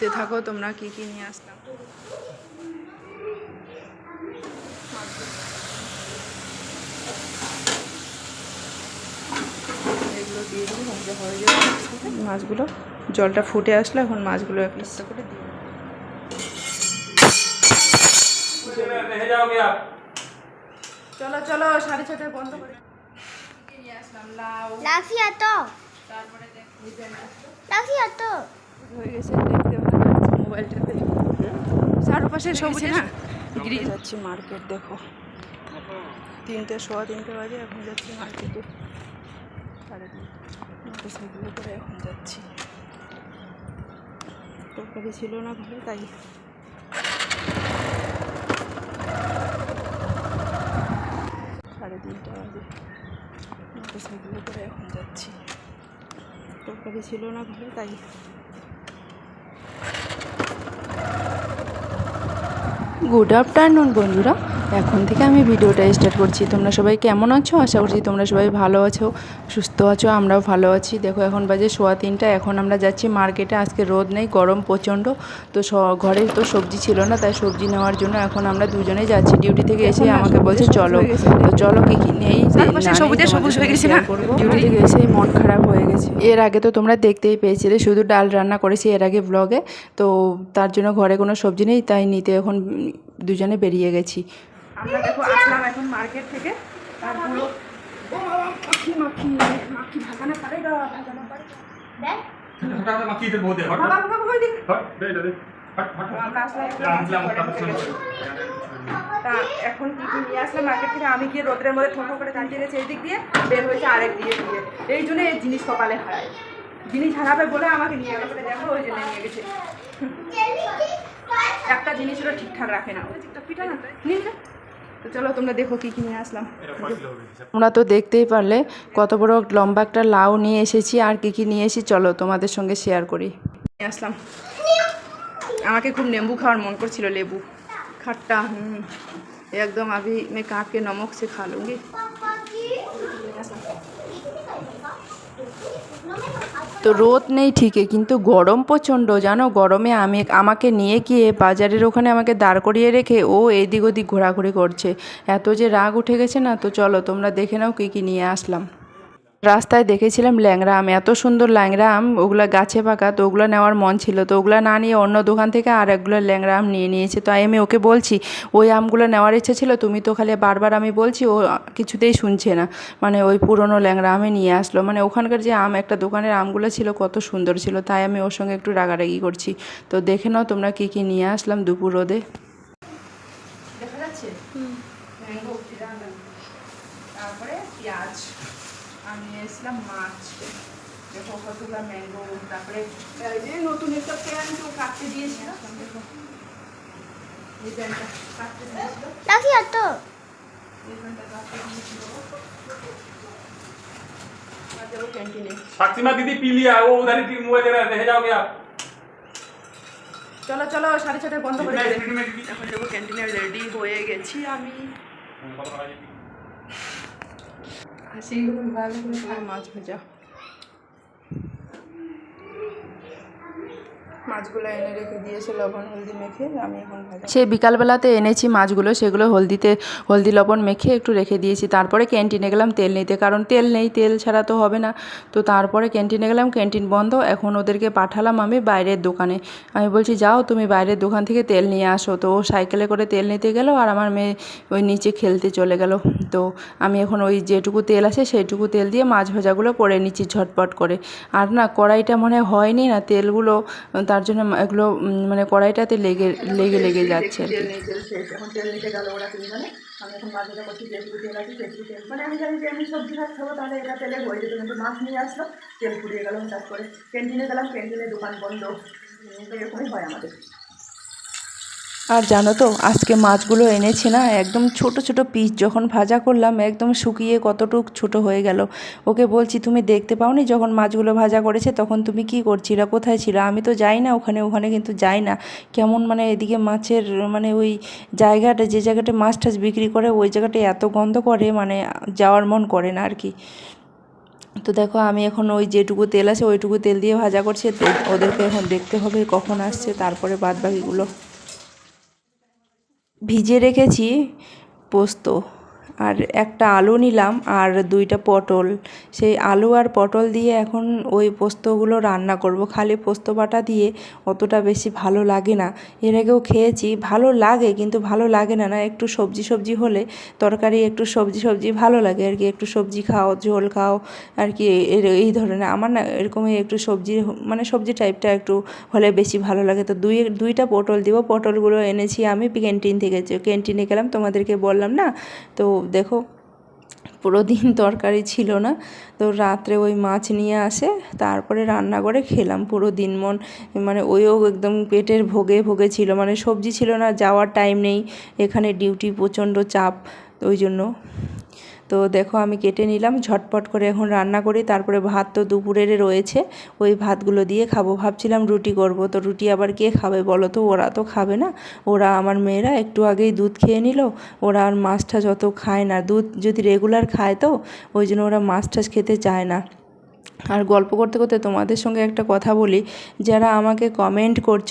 দেখতে থাকো তোমরা কি কি নিয়ে আসলাম। এগুলো দিয়ে মাছগুলো জলটা ফুটে আসলে এখন মাছগুলো এক করে দিয়ে চলো চলো সাড়ে ছটায় বন্ধ করে আসলাম? লাফিয়া তো। তারপরে দেখ। হয়ে গেছে। মোবাইলটাতে চারপাশে সবুজ না? গ্রিন যাচ্ছি মার্কেট দেখো। তিনটে সোয়া তিনটে বাজে এখন যাচ্ছি মার্কেটে। সাড়ে মোটরসাইকেলে করে এখন যাচ্ছি। তরকারি ছিল না ঘরে তাই। সাড়ে তিনটে বাজে মোটরসাইকেলে করে এখন যাচ্ছি। তরকারি ছিল না ঘরে তাই। গুড আফটারনুন বন্ধুরা। এখন থেকে আমি ভিডিওটা স্টার্ট করছি। তোমরা সবাই কেমন আছো? আশা করছি তোমরা সবাই ভালো আছো সুস্থ আছো আমরাও ভালো আছি। দেখো এখন বাজে সোয়া তিনটা। এখন আমরা যাচ্ছি মার্কেটে। আজকে রোদ নেই গরম প্রচণ্ড। তো স- ঘরে তো সবজি ছিল না তাই সবজি নেওয়ার জন্য এখন আমরা দুজনেই যাচ্ছি। ডিউটি থেকে এসে আমাকে বলছে চলো। তো চলো কি কি নেই? সবুজে সবুজ হয়ে গেছে ডিউটি থেকে এসে মন খারাপ হয়ে গেছে। এর আগে তো তোমরা দেখতেই পেয়েছিলে শুধু ডাল রান্না করেছি এর আগে ব্লগে তো তার জন্য ঘরে কোনো সবজি নেই তাই নিতে এখন দুজনে বেরিয়ে গেছি। আমরা দেখো আসলাম এখন মার্কেট থেকে। আর পুরো মাখি মাখি মাখি ভাগানা পারে গা ভাগানা পারে। দেখ। তা এখন কি নিয়ে আসলাম? মার্কেট থেকে আমি গিয়ে রোদের মধ্যে ঠোঁটো করে দাঁড়িয়ে গেছে এই দিক দিয়ে বের হয়েছে আরেক দিয়ে দিয়ে এই জন্য এই জিনিস কপালে হারায়। জিনিস হারাবে বলে আমাকে নিয়ে গেছে দেখো ওই জন্য নিয়ে গেছে। একটা জিনিস ওটা ঠিকঠাক রাখে না। ওই পিঠা না নিন তো চলো তোমরা দেখো কি কি নিয়ে আসলাম তোমরা তো দেখতেই পারলে কত বড় লম্বা একটা লাউ নিয়ে এসেছি আর কি কি নিয়ে এসেছি চলো তোমাদের সঙ্গে শেয়ার করি নিয়ে আসলাম আমাকে খুব লেবু খাওয়ার মন করছিল লেবু खट्टा हम्म एकदम अभी मैं काट के नमक से खा लूँगी তো রোদ নেই ঠিকই, কিন্তু গরম প্রচণ্ড, জানো? গরমে আমি আমাকে নিয়ে গিয়ে বাজারের ওখানে আমাকে দাঁড় করিয়ে রেখে ও এদিক ওদিক ঘোরাঘুরি করছে। এত যে রাগ উঠে গেছে না, তো চলো তোমরা দেখে নাও কী কী নিয়ে আসলাম। রাস্তায় দেখেছিলাম ল্যাংড়া আম এত সুন্দর ল্যাংড়া আম ওগুলো গাছে পাকা তো ওগুলো নেওয়ার মন ছিল তো ওগুলো না নিয়ে অন্য দোকান থেকে আর একগুলো ল্যাংড়া আম নিয়ে নিয়েছে। তো আমি ওকে বলছি ওই আমগুলো নেওয়ার ইচ্ছে ছিল তুমি তো খালি বারবার আমি বলছি ও কিছুতেই শুনছে না। মানে ওই পুরনো ল্যাংড়া আমে নিয়ে আসলো। মানে ওখানকার যে আম একটা দোকানের আমগুলো ছিল কত সুন্দর ছিল তাই আমি ওর সঙ্গে একটু রাগারাগি করছি। তো দেখে নাও তোমরা কী কী নিয়ে আসলাম দুপুর রোদে। দেখা যাচ্ছে? তারপরে পেঁয়াজ। আমি এসলাম মাছ দেখো কতগুলো ম্যাঙ্গো তারপরে এই যে নতুন একটা প্যান্ট ও কাটতে দিয়েছিল দেখো এই প্যান্টটা কাটতে দিয়েছিল লাফিয়া তো এই প্যান্টটা কাটতে দিয়েছিল আর যাবো ক্যান্টিনে साक्षीमा दीदी पी लिया वो उधर ही मुंह दे रहा है रह जाओगे आप চলো চলো সাড়ে ছটায় বন্ধ করে कितना দেবে स्पीड में दीदी এখন যাবো ক্যান্টিনে রেডি হয়ে গেছি আমি হাসি ভালো করে মাছ ভাজা মাছগুলো এনে রেখে লবণ, হলদি মেখে আমি এখন সে বিকালবেলাতে এনেছি মাছগুলো, সেগুলো হলদিতে, হলদি, লবণ মেখে একটু রেখে দিয়েছি। তারপরে ক্যান্টিনে গেলাম তেল নিতে, কারণ তেল নেই, তেল ছাড়া তো হবে না। তো তারপরে ক্যান্টিনে গেলাম, ক্যান্টিন বন্ধ, এখন ওদেরকে পাঠালাম আমি বাইরের দোকানে। আমি বলছি, যাও তুমি বাইরের দোকান থেকে তেল নিয়ে আসো। তো ও সাইকেলে করে তেল নিতে গেল আর আমার মেয়ে ওই নিচে খেলতে চলে গেল। তো আমি এখন ওই যেটুকু তেল আছে, সেইটুকু তেল দিয়ে মাছ ভাজাগুলো করে নিচ্ছি ঝটপট করে। আর না, কড়াইটা মনে হয়নি না, তেলগুলো তার জন্য এগুলো মানে কড়াইটাতে লেগে লেগে লেগে যাচ্ছে আর কি। মানে আমি জানি যে আমি সবজি ভাত খাব, তাহলে এটা তেলে হয়ে যেত, কিন্তু মাছ নিয়ে আসলো, তেল ফুরিয়ে গেল, হঠাৎ করে। ক্যান্টিনে গেলাম, ক্যান্টিনে দোকান বন্ধ। এরকমই হয় আমাদের। আর জানো তো, আজকে মাছগুলো এনেছি না, একদম ছোট ছোট পিস যখন ভাজা করলাম একদম শুকিয়ে কতটুক ছোট হয়ে গেল। ওকে বলছি, তুমি দেখতে পাওনি যখন মাছগুলো ভাজা করেছে, তখন তুমি কি করছিলে, কোথায় ছিল? আমি তো যাই না ওখানে ওখানে কিন্তু যাই না। কেমন মানে এদিকে মাছের মানে ওই জায়গাটা, যে জায়গাটা মাছ টাছ বিক্রি করে, ওই জায়গাটা এত গন্ধ করে মানে যাওয়ার মন করে না আর কি তো দেখো, আমি এখন ওই যেটুকু তেল আছে, ওইটুকু তেল দিয়ে ভাজা করছি ওদেরকে এখন দেখতে হবে কখন আসছে, তারপরে বাদ বাকিগুলো ভিজে রেখেছি পোস্ত। আর একটা আলু নিলাম আর দুইটা পটল। সেই আলু আর পটল দিয়ে এখন ওই পোস্তগুলো রান্না করব। খালি পোস্ত বাটা দিয়ে অতটা বেশি ভালো লাগে না। এর আগেও খেয়েছি, ভালো লাগে কিন্তু ভালো লাগে না না একটু সবজি সবজি হলে তরকারি একটু সবজি সবজি ভালো লাগে আর কি। একটু সবজি খাও, ঝোল খাও আর কি এই ধরনের। আমার না এরকমই একটু সবজি মানে সবজি টাইপটা একটু হলে বেশি ভালো লাগে। তো দুই, দুইটা পটল দিব, পটলগুলো এনেছি আমি ক্যান্টিন থেকে। ক্যান্টিনে গেলাম, তোমাদেরকে বললাম না? তো দেখো, পুরো দিন তরকারি ছিল না। তো রাত্রে ওই মাছ নিয়ে আসে, তারপরে রান্না করে খেলাম পুরো দিন মন। মানে ওইও একদম পেটের ভোগে ভোগে ছিল মানে সবজি ছিল না, যাওয়ার টাইম নেই। এখানে ডিউটি প্রচণ্ড চাপ, ওই জন্য তো দেখো আমি কেটে নিলাম, ঝটপট করে এখন রান্না করি, তারপরে ভাত তো দুপুরের রয়েছে, ওই ভাতগুলো দিয়ে খাব। ভাবছিলাম রুটি করব, তো রুটি আবার কে খাবে বলো তো? ওরা তো খাবে না। ওরা আমার মেয়েরা একটু আগেই দুধ খেয়ে নিল, ওরা আর মাছটা যত খায় না, দুধ যদি রেগুলার খায় তো, ওই জন্য ওরা মাছ টাছ খেতে চায় না। আর গল্প করতে করতে তোমাদের সঙ্গে একটা কথা বলি। যারা আমাকে কমেন্ট করছ,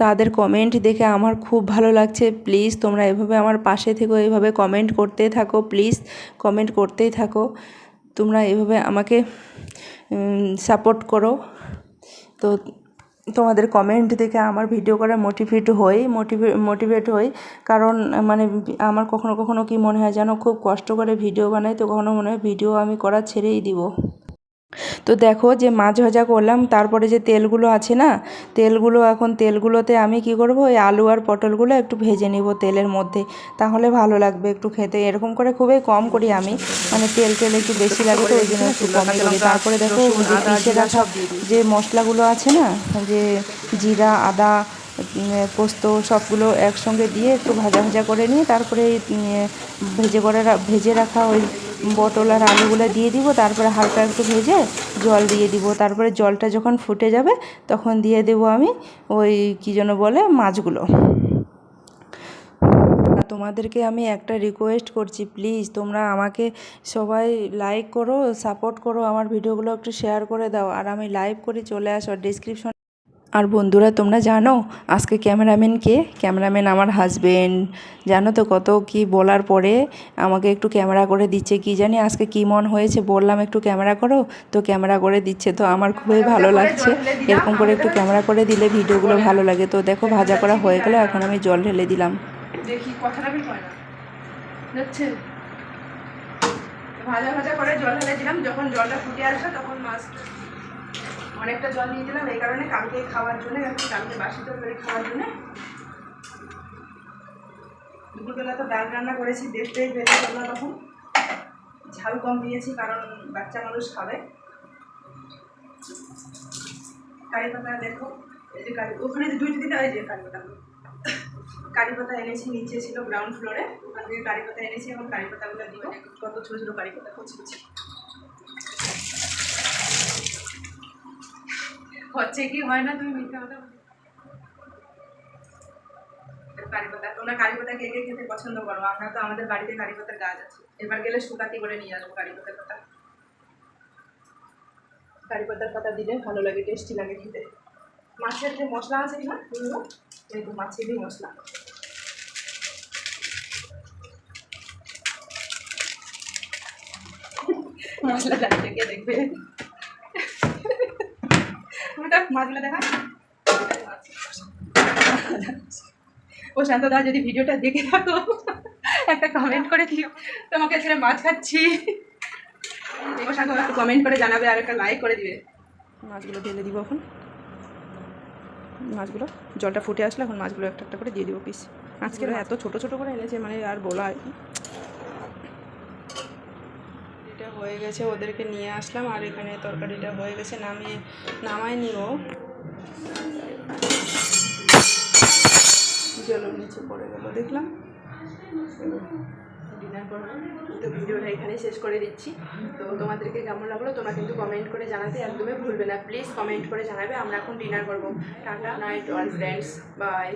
তাদের কমেন্ট দেখে আমার খুব ভালো লাগছে। প্লিজ তোমরা এভাবে আমার পাশে থেকো, এভাবে কমেন্ট করতেই থাকো প্লিজ কমেন্ট করতেই থাকো। তোমরা এভাবে আমাকে সাপোর্ট করো। তো তোমাদের কমেন্ট দেখে আমার ভিডিও করা মোটিভেট হই মোটিভে মোটিভেট হই। কারণ মানে আমার কখনো কখনো কি মনে হয় যেন খুব কষ্ট করে ভিডিও বানাই, তো কখনো মনে হয় ভিডিও আমি করা ছেড়েই দিব। তো দেখো যে মাছ ভাজা করলাম তারপরে যে তেলগুলো আছে না তেলগুলো এখন তেলগুলোতে আমি কি করব ওই আলু আর পটলগুলো একটু ভেজে নিব তেলের মধ্যে তাহলে ভালো লাগবে একটু খেতে। এরকম করে খুবই কম করি আমি মানে তেল তেল একটু বেশি লাগে তো ওই জন্য একটু কমই করি। তারপরে দেখো যে পিষে রাখা যে মশলাগুলো আছে না যে জিরা আদা পোস্ত সবগুলো একসঙ্গে দিয়ে একটু ভাজা ভাজা করে নিয়ে তারপরে ভেজে করে ভেজে রাখা ওই পটল আর আলুগুলো দিয়ে দিব, তারপরে হালকা একটু ভেজে জল দিয়ে দিব। তারপরে জলটা যখন ফুটে যাবে তখন দিয়ে দেবো আমি ওই কী যেন বলে মাছগুলো। তোমাদেরকে আমি একটা রিকোয়েস্ট করছি প্লিজ তোমরা আমাকে সবাই লাইক করো সাপোর্ট করো, আমার ভিডিওগুলো একটু শেয়ার করে দাও। আর আমি লাইভ করে চলে আসো ডিসক্রিপশন আর বন্ধুরা তোমরা জানো আজকে ক্যামেরাম্যান কে? ক্যামেরাম্যান আমার হাজবেন্ড জানো তো কত কি বলার পরে আমাকে একটু ক্যামেরা করে দিচ্ছে। কি জানি আজকে কি মন হয়েছে বললাম একটু ক্যামেরা করো। তো ক্যামেরা করে দিচ্ছে তো আমার খুবই ভালো লাগছে। এরকম করে একটু ক্যামেরা করে দিলে ভিডিওগুলো ভালো লাগে। তো দেখো ভাজা করা হয়ে গেলো এখন আমি জল ঢেলে দিলাম। দেখি কথাটা ভাজা ভাজা করে জল ঢেলে দিলাম। যখন জলটা ফুটে আসবে তখন মাছ অনেকটা জল দিয়ে দিলাম এই কারণে কালকে খাওয়ার জন্য কালকে বাসি তরকারি খাওয়ার জন্য। দুপুরবেলা তো ডাল রান্না করেছি দেখতেই পেরে তোমরা তখন। ঝাল কম দিয়েছি, কারণ বাচ্চা মানুষ খাবে। কারি পাতা দেখো, এই যে কারি, ওখানে যে দুইটা দিতে এই যে কারি পাতা। কারি পাতা এনেছি, নিচে ছিল গ্রাউন্ড ফ্লোরে ওখান থেকে কারি পাতা এনেছি, এখন কারি পাতাগুলো দিব। কত ছোটো ছোটো কারি পাতা কচি। হচ্ছে কি? হয় না তুমি মিথ্যা কথা তোমরা কে কে খেতে পছন্দ করো? আমরা তো আমাদের বাড়িতে গাছ আছে। এবার গেলে করে নিয়ে আসব পাতা। পাতা দিলে ভালো লাগে টেস্টি লাগে খেতে। মাছের যে মশলা আছে না এগুলো মাছেরই মশলা। মশলা যাচ্ছে কে দেখবে। ওটা মাছগুলো দেখা। ও শান্তদা যদি ভিডিওটা দেখে থাকো একটা কমেন্ট করে দিও। তোমাকে ছেড়ে মাছ খাচ্ছি। ও শান্ত একটু কমেন্ট করে জানাবে আর একটা লাইক করে দিবে। মাছগুলো ঢেলে দিব এখন। মাছগুলো জলটা ফুটে আসলে এখন মাছগুলো একটা একটা করে দিয়ে দিব পিস আজকে এত ছোট ছোট করে এনেছে মানে আর বলা হয় না। এটা হয়ে গেছে, ওদেরকে নিয়ে আসলাম। আর এখানে তরকারিটা হয়ে গেছে, নামিয়ে নামায় নিও জলের নিচে পড়ে গেল, দেখলাম। ডিনার করব তো ভিডিওটা এখানেই শেষ করে দিচ্ছি। তো তোমাদেরকে কেমন লাগল তোমরা কিন্তু কমেন্ট করে জানাতে একদমই ভুলবে না। প্লিজ কমেন্ট করে জানাবে, আমরা এখন ডিনার করব। Tata night all friends bye